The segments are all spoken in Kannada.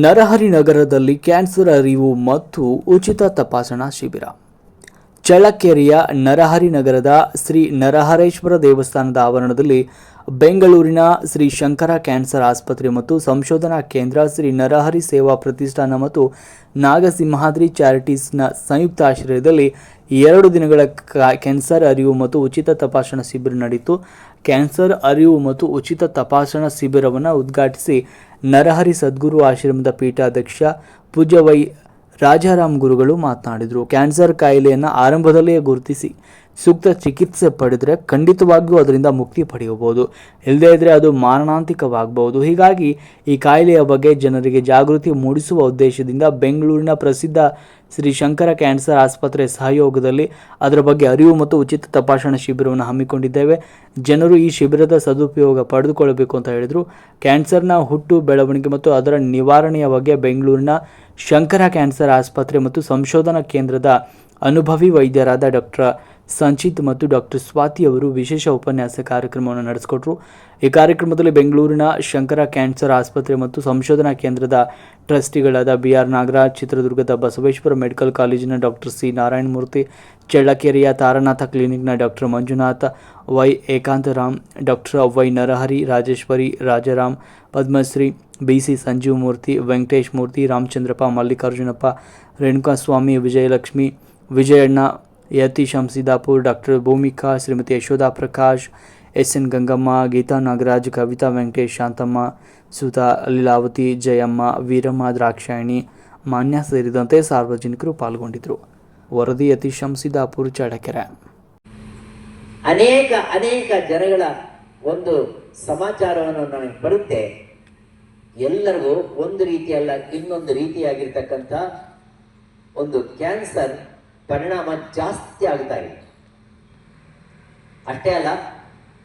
ನರಹರಿ ನಗರದಲ್ಲಿ ಕ್ಯಾನ್ಸರ್ ಅರಿವು ಮತ್ತು ಉಚಿತ ತಪಾಸಣಾ ಶಿಬಿರ. ಚಳ್ಳಕೆರೆಯ ನರಹರಿ ನಗರದ ಶ್ರೀ ನರಹರೇಶ್ವರ ದೇವಸ್ಥಾನದ ಆವರಣದಲ್ಲಿ ಬೆಂಗಳೂರಿನ ಶ್ರೀ ಶಂಕರ ಕ್ಯಾನ್ಸರ್ ಆಸ್ಪತ್ರೆ ಮತ್ತು ಸಂಶೋಧನಾ ಕೇಂದ್ರ ಶ್ರೀ ನರಹರಿ ಸೇವಾ ಪ್ರತಿಷ್ಠಾನ ಮತ್ತು ನಾಗಸಿಂಹಾದ್ರಿ ಚಾರಿಟೀಸ್ನ ಸಂಯುಕ್ತ ಆಶ್ರಯದಲ್ಲಿ ಎರಡು ದಿನಗಳ ಕ್ಯಾನ್ಸರ್ ಅರಿವು ಮತ್ತು ಉಚಿತ ತಪಾಸಣಾ ಶಿಬಿರ ನಡೆಯಿತು. ಕ್ಯಾನ್ಸರ್ ಅರಿವು ಮತ್ತು ಉಚಿತ ತಪಾಸಣಾ ಶಿಬಿರವನ್ನು ಉದ್ಘಾಟಿಸಿ ನರಹರಿ ಸದ್ಗುರು ಆಶ್ರಮದ ಪೀಠಾಧ್ಯಕ್ಷ ಪೂಜವೈ ರಾಜಾರಾಮ್ ಗುರುಗಳು ಮಾತನಾಡಿದರು. ಕ್ಯಾನ್ಸರ್ ಕಾಯಿಲೆಯನ್ನು ಆರಂಭದಲ್ಲೇ ಗುರುತಿಸಿ ಸೂಕ್ತ ಚಿಕಿತ್ಸೆ ಪಡೆದರೆ ಖಂಡಿತವಾಗಿಯೂ ಅದರಿಂದ ಮುಕ್ತಿ ಪಡೆಯಬಹುದು. ಇಲ್ಲದೇ ಇದ್ದರೆ ಅದು ಮಾರಣಾಂತಿಕವಾಗಬಹುದು. ಹೀಗಾಗಿ ಈ ಕಾಯಿಲೆಯ ಬಗ್ಗೆ ಜನರಿಗೆ ಜಾಗೃತಿ ಮೂಡಿಸುವ ಉದ್ದೇಶದಿಂದ ಬೆಂಗಳೂರಿನ ಪ್ರಸಿದ್ಧ ಶ್ರೀ ಶಂಕರ ಕ್ಯಾನ್ಸರ್ ಆಸ್ಪತ್ರೆ ಸಹಯೋಗದಲ್ಲಿ ಅದರ ಬಗ್ಗೆ ಅರಿವು ಮತ್ತು ಉಚಿತ ತಪಾಸಣಾ ಶಿಬಿರವನ್ನು ಹಮ್ಮಿಕೊಂಡಿದ್ದೇವೆ. ಜನರು ಈ ಶಿಬಿರದ ಸದುಪಯೋಗ ಪಡೆದುಕೊಳ್ಳಬೇಕು ಅಂತ ಹೇಳಿದರು. ಕ್ಯಾನ್ಸರ್ನ ಹುಟ್ಟು, ಬೆಳವಣಿಗೆ ಮತ್ತು ಅದರ ನಿವಾರಣೆಯ ಬಗ್ಗೆ ಬೆಂಗಳೂರಿನ ಶಂಕರ ಕ್ಯಾನ್ಸರ್ ಆಸ್ಪತ್ರೆ ಮತ್ತು ಸಂಶೋಧನಾ ಕೇಂದ್ರದ ಅನುಭವಿ ವೈದ್ಯರಾದ ಡಾಕ್ಟರ್ ಸಂಚಿತ್ ಮತ್ತು ಡಾಕ್ಟರ್ ಸ್ವಾತಿ ಅವರು ವಿಶೇಷ ಉಪನ್ಯಾಸ ಕಾರ್ಯಕ್ರಮವನ್ನು ನಡೆಸಿಕೊಟ್ರು. ಈ ಕಾರ್ಯಕ್ರಮದಲ್ಲಿ ಬೆಂಗಳೂರಿನ ಶಂಕರ ಕ್ಯಾನ್ಸರ್ ಆಸ್ಪತ್ರೆ ಮತ್ತು ಸಂಶೋಧನಾ ಕೇಂದ್ರದ ಟ್ರಸ್ಟಿಗಳಾದ ಬಿ ಆರ್ ನಾಗರಾಜ್, ಚಿತ್ರದುರ್ಗದ ಬಸವೇಶ್ವರ ಮೆಡಿಕಲ್ ಕಾಲೇಜಿನ ಡಾಕ್ಟರ್ ಸಿ ನಾರಾಯಣಮೂರ್ತಿ, ಚಳ್ಳಕೆರೆಯ Taranatha ಕ್ಲಿನಿಕ್ನ doctor Manjunatha, Y Ekantaram, doctor Y Narahari, Rajeshwari, Rajaram, Padmashri, B C Sanjeev Murthy Venkatesh Murthy, Ramachandrappa, Mallikarjunappa, Renukaswamy, Vijayalakshmi, Vijayanna Yathish Shamsidapur doctor Bhoomika Shrimati Yashoda Prakash S N Gangamma Geetha Nagaraj Kavitha Venkatesh Shanthamma Sudha Leelavathi Jayamma Veeramma Drakshayani Manya ಸೇರಿದಂತೆ ಸಾರ್ವಜನಿಕರು ಪಾಲ್ಗೊಂಡಿದ್ದರು. ವರದಿ ಯತಿ ಶಂಸಿದಾಪುರ್ ಚಡಕೆರೆ ಅನೇಕ ಅನೇಕ ಜನಗಳ ಒಂದು ಸಮಾಚಾರವನ್ನು ನನಗೆ ಬರುತ್ತೆ. ಎಲ್ಲರಿಗೂ ಒಂದು ರೀತಿಯಲ್ಲ, ಇನ್ನೊಂದು ರೀತಿಯಾಗಿರ್ತಕ್ಕಂಥ ಒಂದು ಕ್ಯಾನ್ಸರ್ ಪರಿಣಾಮ ಜಾಸ್ತಿ ಆಗ್ತಾ ಇದೆ. ಅಷ್ಟೇ ಅಲ್ಲ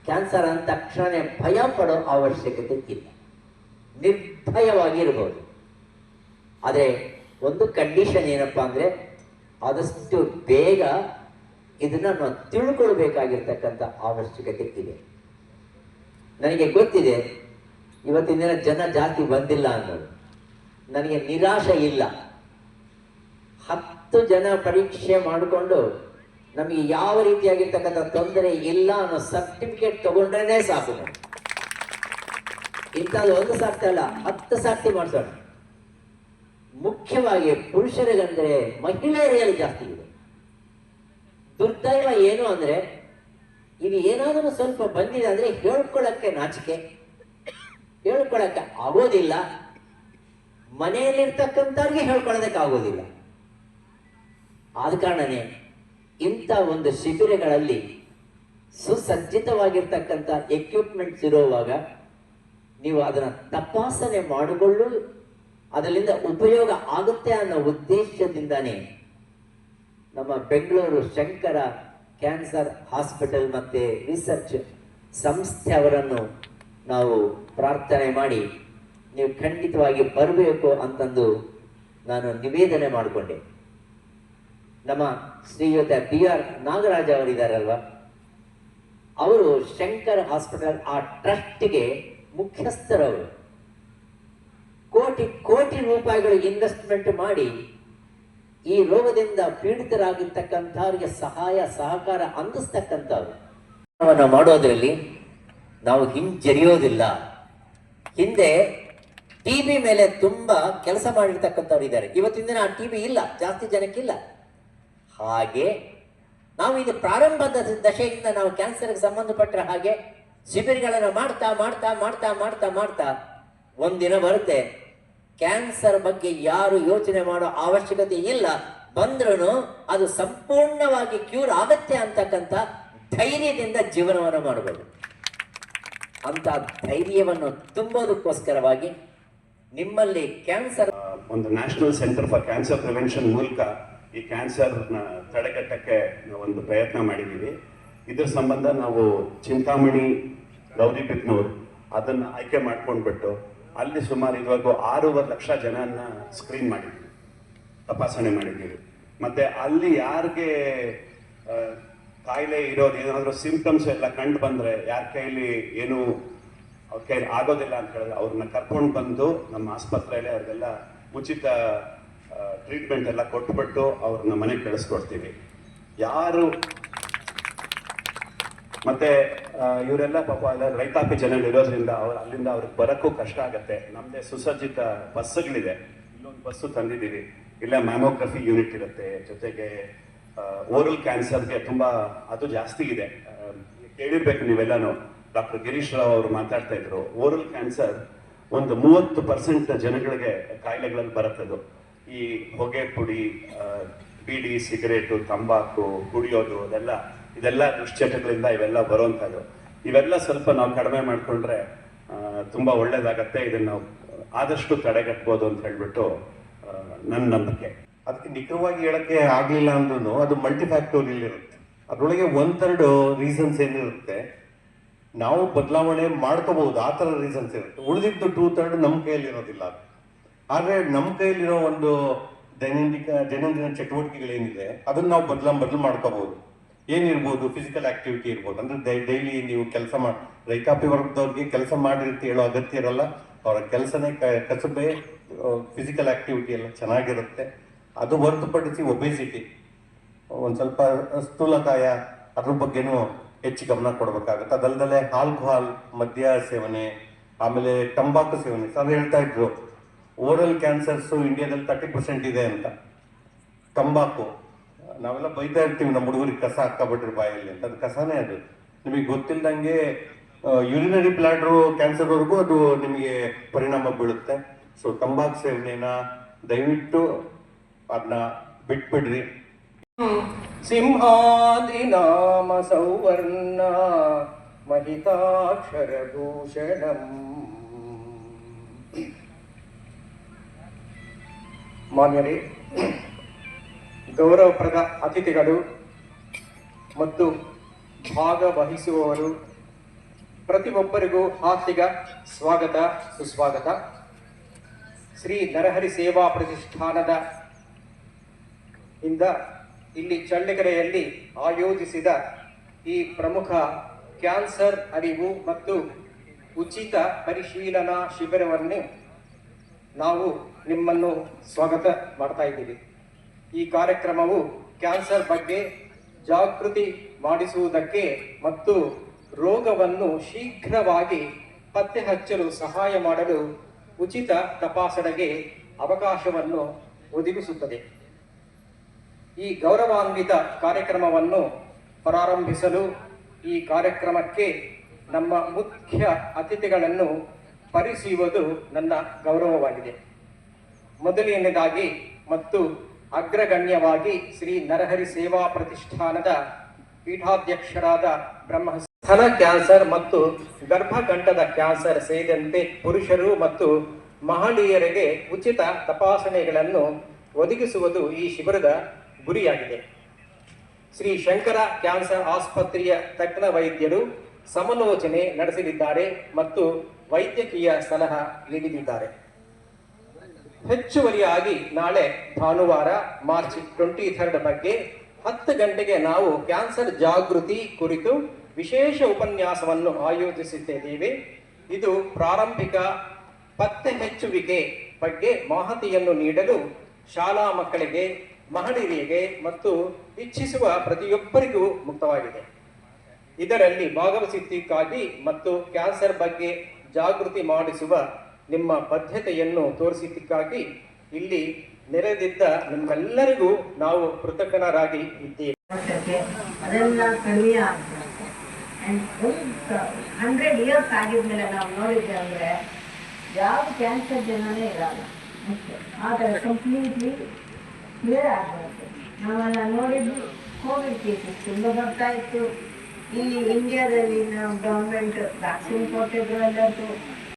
ಕ್ಯಾನ್ಸರ್ ಅಂದ ತಕ್ಷಣ ಭಯ ಪಡೋ ಅವಶ್ಯಕತೆ ಇಲ್ಲ. ನಿರ್ಭಯವಾಗಿರ್ಬೋದು. ಆದರೆ ಒಂದು ಕಂಡೀಷನ್ ಏನಪ್ಪಾ ಅಂದರೆ ಆದಷ್ಟು ಬೇಗ ಇದನ್ನ ನಾವು ತಿಳ್ಕೊಳ್ಬೇಕಾಗಿರ್ತಕ್ಕಂಥ ಅವಶ್ಯಕತೆ ಇದೆ. ನನಗೆ ಗೊತ್ತಿದೆ, ಇವತ್ತಿನ ದಿನ ಜನ ಜಾಸ್ತಿ ಬಂದಿಲ್ಲ ಅನ್ನೋದು. ನನಗೆ ನಿರಾಶೆ ಇಲ್ಲ. ಹತ್ತು ಜನ ಪರೀಕ್ಷೆ ಮಾಡಿಕೊಂಡು ನಮಗೆ ಯಾವ ರೀತಿಯಾಗಿರ್ತಕ್ಕಂಥ ತೊಂದರೆ ಇಲ್ಲ ಅನ್ನೋ ಸರ್ಟಿಫಿಕೇಟ್ ತಗೊಂಡ್ರೇನೆ ಸಾಕು. ಇಂಥದ್ದು ಒಂದು ಸಾಕ್ತ ಅಲ್ಲ, ಹತ್ತು ಸಾಕ್ತಿ ಮಾಡಿಸೋಣ. ಮುಖ್ಯವಾಗಿ ಪುರುಷರಿಗಂದ್ರೆ ಮಹಿಳೆಯರಲ್ಲಿ ಜಾಸ್ತಿ ಇದೆ. ದುರ್ದೈವ ಏನು ಅಂದ್ರೆ ಇದು ಏನಾದರೂ ಸ್ವಲ್ಪ ಬಂದಿದೆ ಅಂದ್ರೆ ಹೇಳ್ಕೊಳಕ್ಕೆ ನಾಚಿಕೆ. ಹೇಳ್ಕೊಳಕ್ಕೆ ಆಗೋದಿಲ್ಲ. ಮನೆಯಲ್ಲಿರ್ತಕ್ಕಂಥವ್ರಿಗೆ ಹೇಳ್ಕೊಳ್ಳೋದಕ್ಕೆ ಆಗೋದಿಲ್ಲ. ಆದ ಕಾರಣನೇ ಇಂಥ ಒಂದು ಶಿಬಿರಗಳಲ್ಲಿ ಸುಸಜ್ಜಿತವಾಗಿರ್ತಕ್ಕಂಥ ಎಕ್ವಿಪ್ಮೆಂಟ್ಸ್ ಇರುವಾಗ ನೀವು ಅದನ್ನು ತಪಾಸಣೆ ಮಾಡಿಕೊಳ್ಳು, ಅದರಿಂದ ಉಪಯೋಗ ಆಗುತ್ತೆ ಅನ್ನೋ ಉದ್ದೇಶದಿಂದನೇ ನಮ್ಮ ಬೆಂಗಳೂರು ಶಂಕರ ಕ್ಯಾನ್ಸರ್ ಹಾಸ್ಪಿಟಲ್ ಮತ್ತು ರಿಸರ್ಚ್ ಸಂಸ್ಥೆ ಅವರನ್ನು ನಾವು ಪ್ರಾರ್ಥನೆ ಮಾಡಿ ನೀವು ಖಂಡಿತವಾಗಿ ಬರಬೇಕು ಅಂತಂದು ನಾನು ನಿವೇದನೆ ಮಾಡಿಕೊಂಡೆ. ನಮ್ಮ ಶ್ರೀಯುತ ಬಿ ಆರ್ ನಾಗರಾಜ್ ಅವರಿದ್ದಾರಲ್ವ ಅವರು ಶಂಕರ್ ಹಾಸ್ಪಿಟಲ್ ಆ ಟ್ರಸ್ಟ್ಗೆ ಮುಖ್ಯಸ್ಥರವರು. ಕೋಟಿ ಕೋಟಿ ರೂಪಾಯಿಗಳು ಇನ್ವೆಸ್ಟ್ಮೆಂಟ್ ಮಾಡಿ ಈ ರೋಗದಿಂದ ಪೀಡಿತರಾಗಿರ್ತಕ್ಕಂಥವ್ರಿಗೆ ಸಹಾಯ, ಸಹಕಾರ ಅಂದಿಸ್ತಕ್ಕಂಥವ್ರು. ಮಾಡೋದ್ರಲ್ಲಿ ನಾವು ಹಿಂಜರಿಯೋದಿಲ್ಲ. ಹಿಂದೆ ಟಿ ಬಿ ಮೇಲೆ ತುಂಬಾ ಕೆಲಸ ಮಾಡಿರ್ತಕ್ಕಂಥವ್ರು ಇದ್ದಾರೆ ಇವತ್ತಿನ ದಿನ ಆ ಟಿ ಬಿ ಇಲ್ಲ, ಜಾಸ್ತಿ ಜನಕ್ಕಿಲ್ಲ. ಹಾಗೆ ನಾವು ಇದು ಪ್ರಾರಂಭದ ದಶೆಯಿಂದ ನಾವು ಕ್ಯಾನ್ಸರ್ಗೆ ಸಂಬಂಧಪಟ್ಟ ಹಾಗೆ ಶಿಬಿರಗಳನ್ನು ಮಾಡ್ತಾ ಮಾಡ್ತಾ ಮಾಡ್ತಾ ಮಾಡ್ತಾ ಮಾಡ್ತಾ ಒಂದಿನ ಬರುತ್ತೆ. ಕ್ಯಾನ್ಸರ್ ಬಗ್ಗೆ ಯಾರು ಯೋಚನೆ ಮಾಡೋ ಅವಶ್ಯಕತೆ ಇಲ್ಲ. ಬಂದ್ರೂ ಅದು ಸಂಪೂರ್ಣವಾಗಿ ಕ್ಯೂರ್ ಆಗತ್ತೆ ಅಂತಕ್ಕಂಥ ಧೈರ್ಯದಿಂದ ಜೀವನವನ್ನು ಮಾಡಬಹುದು ಅಂತ ಧೈರ್ಯವನ್ನು ತುಂಬೋದಕ್ಕೋಸ್ಕರವಾಗಿ ನಿಮ್ಮಲ್ಲಿ ಕ್ಯಾನ್ಸರ್ ಒಂದು national centre for cancer prevention ಮೂಲಕ ಈ ಕ್ಯಾನ್ಸರ್ನ ತಡೆಗಟ್ಟಕ್ಕೆ ಒಂದು ಪ್ರಯತ್ನ ಮಾಡಿದ್ದೀವಿ. ಇದ್ರ ಸಂಬಂಧ ನಾವು ಚಿಂತಾಮಣಿ ಗೌರಿಬಿದ್ನೂರು ಅದನ್ನು ಆಯ್ಕೆ ಮಾಡ್ಕೊಂಡ್ಬಿಟ್ಟು ಅಲ್ಲಿ ಸುಮಾರು ಇವಾಗ ಆರೂವರೆ ಲಕ್ಷ ಜನನ ಸ್ಕ್ರೀನ್ ಮಾಡಿದ್ದೀವಿ ತಪಾಸಣೆ ಮಾಡಿದ್ದೀವಿ. ಮತ್ತೆ ಅಲ್ಲಿ ಯಾರಿಗೆ ಕಾಯಿಲೆ ಇರೋದು, ಏನಾದರೂ ಸಿಂಪ್ಟಮ್ಸ್ ಎಲ್ಲ ಕಂಡು ಬಂದರೆ ಯಾರ ಕೈಲಿ ಏನು ಅವ್ರ ಕೈಲಿ ಆಗೋದಿಲ್ಲ ಅಂತ ಹೇಳಿದ್ರೆ ಅವ್ರನ್ನ ಕರ್ಕೊಂಡು ಬಂದು ನಮ್ಮ ಆಸ್ಪತ್ರೆಯಲ್ಲಿ ಅವ್ರಿಗೆಲ್ಲ ಉಚಿತ ಟ್ರೀಟ್ಮೆಂಟ್ ಎಲ್ಲ ಕೊಟ್ಬಿಟ್ಟು ಅವ್ರನ್ನ ಮನೆಗೆ ಕಳಿಸ್ಕೊಡ್ತೀವಿ. ಯಾರು ಮತ್ತೆ ಇವರೆಲ್ಲ ಪಾಪ ಎಲ್ಲ ರೈತಾಪಿ ಜನಗಳು ಇರೋದ್ರಿಂದ ಅವ್ರು, ಅಲ್ಲಿಂದ ಅವ್ರಿಗೆ ಬರಕ್ಕೂ ಕಷ್ಟ ಆಗತ್ತೆ. ನಮ್ಮದೇ ಸುಸಜ್ಜಿತ ಬಸ್ಸುಗಳಿದೆ. ಇಲ್ಲೊಂದು ಬಸ್ಸು ತಂದಿದ್ದೀವಿ. ಇಲ್ಲ ಮ್ಯಾಮೋಗ್ರಫಿ ಯೂನಿಟ್ ಇರುತ್ತೆ. ಜೊತೆಗೆ ಓರಲ್ ಕ್ಯಾನ್ಸರ್ಗೆ ತುಂಬಾ ಅದು ಜಾಸ್ತಿ ಇದೆ. ಕೇಳಿರ್ಬೇಕು ನೀವೆಲ್ಲಾನು. ಡಾಕ್ಟರ್ ಗಿರೀಶ್ ರಾವ್ ಅವರು ಮಾತಾಡ್ತಾ ಇದ್ರು, ಓರಲ್ ಕ್ಯಾನ್ಸರ್ ಒಂದು ಮೂವತ್ತು ಪರ್ಸೆಂಟ್ ಜನಗಳಿಗೆ ಕಾಯಿಲೆಗಳಲ್ಲಿ ಬರುತ್ತದು. ಈ ಹೊಗೆ ಪುಡಿ ಬೀಡಿ, ಸಿಗರೇಟು, ತಂಬಾಕು, ಕುಡಿಯೋದು, ಅದೆಲ್ಲ, ಇದೆಲ್ಲ ದುಶ್ಚಟಗಳಿಂದ ಇವೆಲ್ಲ ಬರುವಂಥದ್ದು ಇವೆಲ್ಲ ಸ್ವಲ್ಪ ನಾವು ಕಡಿಮೆ ಮಾಡಿಕೊಂಡ್ರೆ ತುಂಬಾ ಒಳ್ಳೇದಾಗತ್ತೆ. ಇದನ್ನು ಆದಷ್ಟು ತಡೆಗಟ್ಬೋದು ಅಂತ ಹೇಳ್ಬಿಟ್ಟು ನನ್ನ ನಂಬಿಕೆ. ಅದಕ್ಕೆ ನಿಖರವಾಗಿ ಹೇಳಕ್ಕೆ ಆಗಲಿಲ್ಲ ಅಂದ್ರೂ ಅದು ಮಲ್ಟಿಫ್ಯಾಕ್ಟೋರಿಯಲ್ ಇರುತ್ತೆ ಅದ್ರೊಳಗೆ ಒನ್ ಥರ್ಡ್ ರೀಸನ್ಸ್ ಏನಿರುತ್ತೆ? ನಾವು ಬದಲಾವಣೆ ಮಾಡ್ಕೋಬಹುದು ಆ ಥರ ರೀಸನ್ಸ್ ಇರುತ್ತೆ. ಉಳಿದಿದ್ದು ಟೂ ಥರ್ಡ್ ನಮ್ಮ ಕೈಯಲ್ಲಿ ಇರೋದಿಲ್ಲ ಅದು. ಆದ್ರೆ ನಮ್ಮ ಕೈಯಲ್ಲಿರೋ ಒಂದು ದೈನಂದಿನ ದೈನಂದಿನ ಚಟುವಟಿಕೆಗಳೇನಿದೆ, ಅದನ್ನ ನಾವು ಬದಲ ಬದಲು ಮಾಡ್ಕೋಬಹುದು. ಏನಿರ್ಬೋದು ಫಿಸಿಕಲ್ ಆಕ್ಟಿವಿಟಿ ಇರ್ಬೋದು. ಅಂದ್ರೆ ಡೈಲಿ ನೀವು ಕೆಲಸ ಮಾಡಿ ರೈತಾಪಿ ವರ್ಗದವ್ರಿಗೆ ಕೆಲಸ ಮಾಡಿ ಅಂತ ಹೇಳೋ ಅಗತ್ಯ ಇರಲ್ಲ. ಅವರ ಕೆಲಸನೇ ಕಸಬೆ ಫಿಸಿಕಲ್ ಆಕ್ಟಿವಿಟಿ ಎಲ್ಲ ಚೆನ್ನಾಗಿರುತ್ತೆ. ಅದು ಹೊರತುಪಡಿಸಿ ಒಬೆಸಿಟಿ ಒಂದು ಸ್ವಲ್ಪ ಸ್ಥೂಲಕಾಯ, ಅದ್ರ ಬಗ್ಗೆನೂ ಹೆಚ್ಚು ಗಮನ ಕೊಡಬೇಕಾಗುತ್ತೆ. ಅದಲ್ದಲೆ ಆಲ್ಕೋಹಾಲ್ ಮದ್ಯ ಸೇವನೆ, ಆಮೇಲೆ ತಂಬಾಕು ಸೇವನೆ ಅದು ಹೇಳ್ತಾ ಇದ್ರು. ಓರಲ್ ಕ್ಯಾನ್ಸರ್ಸ್ ಇಂಡಿಯಾದಲ್ಲಿ ತರ್ಟಿ ಪರ್ಸೆಂಟ್ ಇದೆ ಅಂತ. ತಂಬಾಕು. ನಾವೆಲ್ಲ ಬೈತಾ ಇರ್ತೀವಿ ನಮ್ಮ ಹುಡುಗರಿಗೆ ಕಸ ಹಾಕಬಿಟ್ರಿ ಬಾಯಲ್ಲಿ ಅಂತ. ಅದು ಕಸನೇ ಅದು. ನಿಮಗೆ ಗೊತ್ತಿಲ್ಲದಂಗೆ ಯೂರಿನರಿ ಕ್ಯಾನ್ಸರ್ ಕ್ಯಾನ್ಸರ್ವರೆಗೂ ಅದು ನಿಮಗೆ ಪರಿಣಾಮ ಬೀಳುತ್ತೆ. ಸೊ ತಂಬಾಕು ಸೇವನೆನ ದಯವಿಟ್ಟು ಅದನ್ನ ಬಿಟ್ಬಿಡ್ರಿ. ಸಿಂಹಾದಿನಾಮ ಸೌವರ್ಣ ಮಹಿತಾಕ್ಷರಭೂಷಣಂ ಮಾನ್ಯರೇ, ಗೌರವಪ್ರದ ಅತಿಥಿಗಳು ಮತ್ತು ಭಾಗವಹಿಸುವವರು ಪ್ರತಿಯೊಬ್ಬರಿಗೂ ಹಾರ್ದಿಕ ಸ್ವಾಗತ, ಸುಸ್ವಾಗತ. ಶ್ರೀ ನರಹರಿ ಸೇವಾ ಪ್ರತಿಷ್ಠಾನದ ಇಂದ ಇಲ್ಲಿ ಚಳ್ಳಕೆರೆಯಲ್ಲಿ ಆಯೋಜಿಸಿದ ಈ ಪ್ರಮುಖ ಕ್ಯಾನ್ಸರ್ ಅರಿವು ಮತ್ತು ಉಚಿತ ಪರಿಶೀಲನಾ ಶಿಬಿರವನ್ನು ನಾವು ನಿಮ್ಮನ್ನು ಸ್ವಾಗತ ಮಾಡ್ತಾ ಇದ್ದೀವಿ. ಈ ಕಾರ್ಯಕ್ರಮವು ಕ್ಯಾನ್ಸರ್ ಬಗ್ಗೆ ಜಾಗೃತಿ ಮಾಡಿಸುವುದಕ್ಕೆ ಮತ್ತು ರೋಗವನ್ನು ಶೀಘ್ರವಾಗಿ ಪತ್ತೆ ಹಚ್ಚಲು ಸಹಾಯ ಮಾಡಲು ಉಚಿತ ತಪಾಸಣೆಗೆ ಅವಕಾಶವನ್ನು ಒದಗಿಸುತ್ತದೆ. ಈ ಗೌರವಾನ್ವಿತ ಕಾರ್ಯಕ್ರಮವನ್ನು ಪ್ರಾರಂಭಿಸಲು ಈ ಕಾರ್ಯಕ್ರಮಕ್ಕೆ ನಮ್ಮ ಮುಖ್ಯ ಅತಿಥಿಗಳನ್ನು ಪರಿಸುವುದು ನನ್ನ ಗೌರವವಾಗಿದೆ. ಮೊದಲನೆಯದಾಗಿ ಮತ್ತು ಅಗ್ರಗಣ್ಯವಾಗಿ ಶ್ರೀ ನರಹರಿ ಸೇವಾ ಪ್ರತಿಷ್ಠಾನದ ಪೀಠಾಧ್ಯಕ್ಷರಾದ ಬ್ರಹ್ಮ ಸ್ತನ ಕ್ಯಾನ್ಸರ್ ಮತ್ತು ಗರ್ಭಕಂಠದ ಕ್ಯಾನ್ಸರ್ ಸೇರಿದಂತೆ ಪುರುಷರು ಮತ್ತು ಮಹಿಳೆಯರಿಗೆ ಉಚಿತ ತಪಾಸಣೆಗಳನ್ನು ಒದಗಿಸುವುದು ಈ ಶಿಬಿರದ ಗುರಿಯಾಗಿದೆ. ಶ್ರೀ ಶಂಕರ ಕ್ಯಾನ್ಸರ್ ಆಸ್ಪತ್ರೆಯ ತಜ್ಞ ವೈದ್ಯರು ಸಮಾಲೋಚನೆ ನಡೆಸಲಿದ್ದಾರೆ ಮತ್ತು ವೈದ್ಯಕೀಯ ಸಲಹಾ ನೀಡಲಿದ್ದಾರೆ ಹೆಚ್ಚುವರಿಯಾಗಿ ನಾಳೆ ಭಾನುವಾರ, ಮಾರ್ಚ್ ಟ್ವೆಂಟಿ ಥರ್ಡ್ ಬಗ್ಗೆ ಹತ್ತು ಗಂಟೆಗೆ ನಾವು ಕ್ಯಾನ್ಸರ್ ಜಾಗೃತಿ ಕುರಿತು ವಿಶೇಷ ಉಪನ್ಯಾಸವನ್ನು ಆಯೋಜಿಸಿದ್ದೇವೆ. ಇದು ಪ್ರಾರಂಭಿಕ ಪತ್ತೆ ಹೆಚ್ಚುವಿಕೆ ಬಗ್ಗೆ ಮಾಹಿತಿಯನ್ನು ನೀಡಲು ಶಾಲಾ ಮಕ್ಕಳಿಗೆ ಮಹಡಿರಿಗೆ ಮತ್ತು ಇಚ್ಛಿಸುವ ಪ್ರತಿಯೊಬ್ಬರಿಗೂ ಮುಕ್ತವಾಗಿದೆ. ಇದರಲ್ಲಿ ಭಾಗವಹಿಸಿದ್ದಕ್ಕಾಗಿ ಮತ್ತು ಕ್ಯಾನ್ಸರ್ ಬಗ್ಗೆ ಜಾಗೃತಿ ಮಾಡಿಸುವ ನಿಮ್ಮ ಬದ್ಧತೆಯನ್ನು ತೋರಿಸಿದ್ದಕ್ಕಾಗಿ ಇಲ್ಲಿ ನೆರೆದಿದ್ದ ನಿಮ್ಮೆಲ್ಲರಿಗೂ ನಾವು ಕೃತಜ್ಞರಾಗಿ ಇದ್ದೇವೆ. ಅದೆಲ್ಲ ಕಡಿಮೆ ಆಗ್ತದೆ ಹಂಡ್ರೆಡ್ ಇಯರ್ಸ್ ಆಗಿದ್ಮೇಲೆ ನಾವು ನೋಡಿದ್ದೆ ಅಂದರೆ ಯಾವ ಕ್ಯಾನ್ಸರ್ ಜನನೇ ಇರಲ್ಲ. ಆದರೆ ಕಂಪ್ಲೀಟ್ಲಿ ಕ್ಲಿಯರ್ ಆಗಿರುತ್ತೆ ನಾವೆಲ್ಲ ನೋಡಿದ್ವಿ ಕೋವಿಡ್ ಕೇಸಸ್ ತುಂಬ ಬರ್ತಾ ಇತ್ತು. ಇಲ್ಲಿ ಇಂಡಿಯಾದಲ್ಲಿ ನಾವು ಗೌರ್ಮೆಂಟ್ ವ್ಯಾಕ್ಸಿನ್ ಕೊಟ್ಟಿದ್ರು ಎಲ್ಲರಿಗೂ